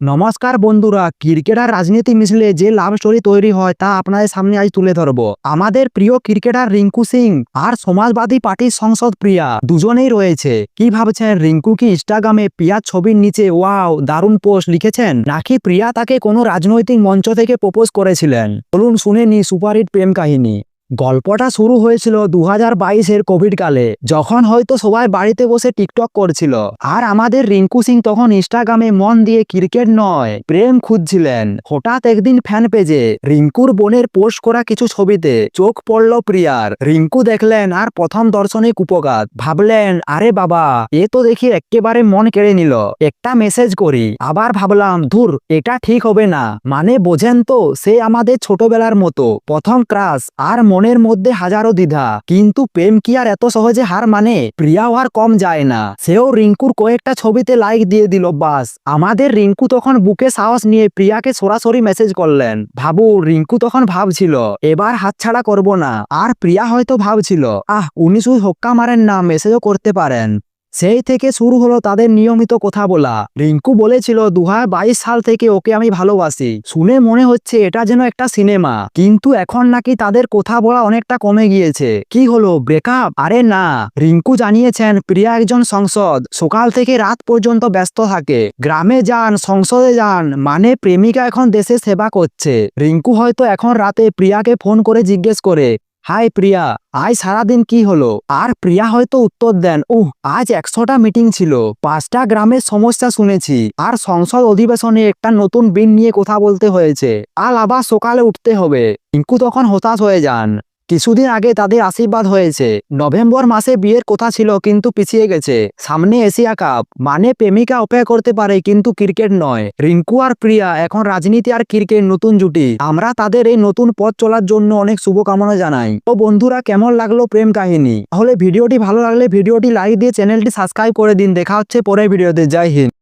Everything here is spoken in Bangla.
নমস্কার বন্ধুরা, ক্রিকেট আর রাজনীতি মিশলে যে লাভ স্টোরি তৈরি হয় তা আপনাদের সামনে আজ তুলে ধরবো। আমাদের প্রিয় ক্রিকেটার রিঙ্কু সিং আর সমাজবাদী পার্টির সংসদ প্রিয়া দুজনেই রয়েছে। কি ভাবছেন রিঙ্কু? কি ইনস্টাগ্রামে প্রিয়ার ছবির নিচে ওয়াও দারুণ পোস্ট লিখেছেন? নাকি প্রিয়া তাকে কোনো রাজনৈতিক মঞ্চ থেকে প্রপোজ করেছিলেন? চলুন শুনে নি সুপারহিট প্রেম কাহিনী। গল্পটা শুরু হয়েছিল দু হাজার বাইশের কোভিড কালে, যখন হয়তো সবাই বাড়িতে বসে টিকটক করছিল। আর আমাদের রিঙ্কু সিং তখন ইনস্টাগ্রামে মন দিয়ে ক্রিকেট নয়, প্রেম খুঁজছিলেন। হঠাৎ একদিন ফ্যান পেজে রিঙ্কুর বোনের পোস্ট করা কিছু ছবিতে চোখ পড়ল প্রিয়ার। রিঙ্কু দেখলেন, আর প্রথম দর্শনে কুপকাত ভাবলেন, আরে বাবা, এ তো দেখি একেবারে মন কেড়ে নিল। একটা মেসেজ করি। আবার ভাবলাম, ধুর, এটা ঠিক হবে না। মানে বোঝেন তো, সে আমাদের ছোটবেলার মতো। প্রথম ক্রাশ আর মনের মধ্যে হাজারো দ্বিধা। কিন্তু প্রেম কি আর এত সহজে হার মানে? প্রিয়াও আর কম যায় না। সেও রিঙ্কুর কয়েকটা ছবিতে লাইক দিয়ে দিল, বাস। আমাদের রিঙ্কু তখন বুকে সাহস নিয়ে প্রিয়াকে সরাসরি মেসেজ করলেন। ভাবু, রিঙ্কু তখন ভাবছিল, এবার হাতছাড়া করব না। আর প্রিয়া হয়তো ভাবছিল, আহ, উনি শুধু হক্কা মারেন না মেসেজও করতে পারেন। সেই থেকে শুরু হলো তাদের নিয়মিত কথা বলা। রিঙ্কু বলেছিল দু হাজার বাইশ সাল থেকে ওকে আমি ভালোবাসি। শুনে মনে হচ্ছে এটা যেন একটা সিনেমা। কিন্তু এখন নাকি তাদের কথা বলা অনেকটা কমে গিয়েছে। কি হলো, ব্রেকআপ? আরে না। রিঙ্কু জানিয়েছেন, প্রিয়া একজন সংসদ। সকাল থেকে রাত পর্যন্ত ব্যস্ত থাকে। গ্রামে যান, সংসদে যান। মানে প্রেমিকা এখন দেশে সেবা করছে। রিঙ্কু হয়তো এখন রাতে প্রিয়াকে ফোন করে জিজ্ঞেস করে হাই প্রিয়া, আজ সারাদিন কি হলো? আর প্রিয়া হয়তো উত্তর দেন, উহ, আজ একশোটা মিটিং ছিল, পাঁচটা গ্রামের সমস্যা শুনেছি, আর সংসদ অধিবেশনে একটা নতুন বিন নিয়ে কথা বলতে হয়েছে, আল আবার সকালে উঠতে হবে। টিঙ্কু তখন হতাশ হয়ে যান। কিছুদিন আগে তাদের আশীর্বাদ হয়েছে। নভেম্বর মাসে বিয়ের কথা ছিল, কিন্তু পিছিয়ে গেছে। সামনে এশিয়া কাপ। মানে প্রেমিকা অপেক্ষা করতে পারে, কিন্তু ক্রিকেট নয়। রিঙ্কু আর প্রিয়া, এখন রাজনীতি আর ক্রিকেট নতুন জুটি। আমরা তাদের এই নতুন পথ চলার জন্য অনেক শুভকামনা জানাই। ও বন্ধুরা, কেমন লাগল প্রেম কাহিনী? তাহলে ভিডিওটি ভালো লাগলে ভিডিওটি লাইক দিয়ে চ্যানেলটি সাবস্ক্রাইব করে দিন। দেখা হচ্ছে পরের ভিডিওতে। জয় হিন্দ।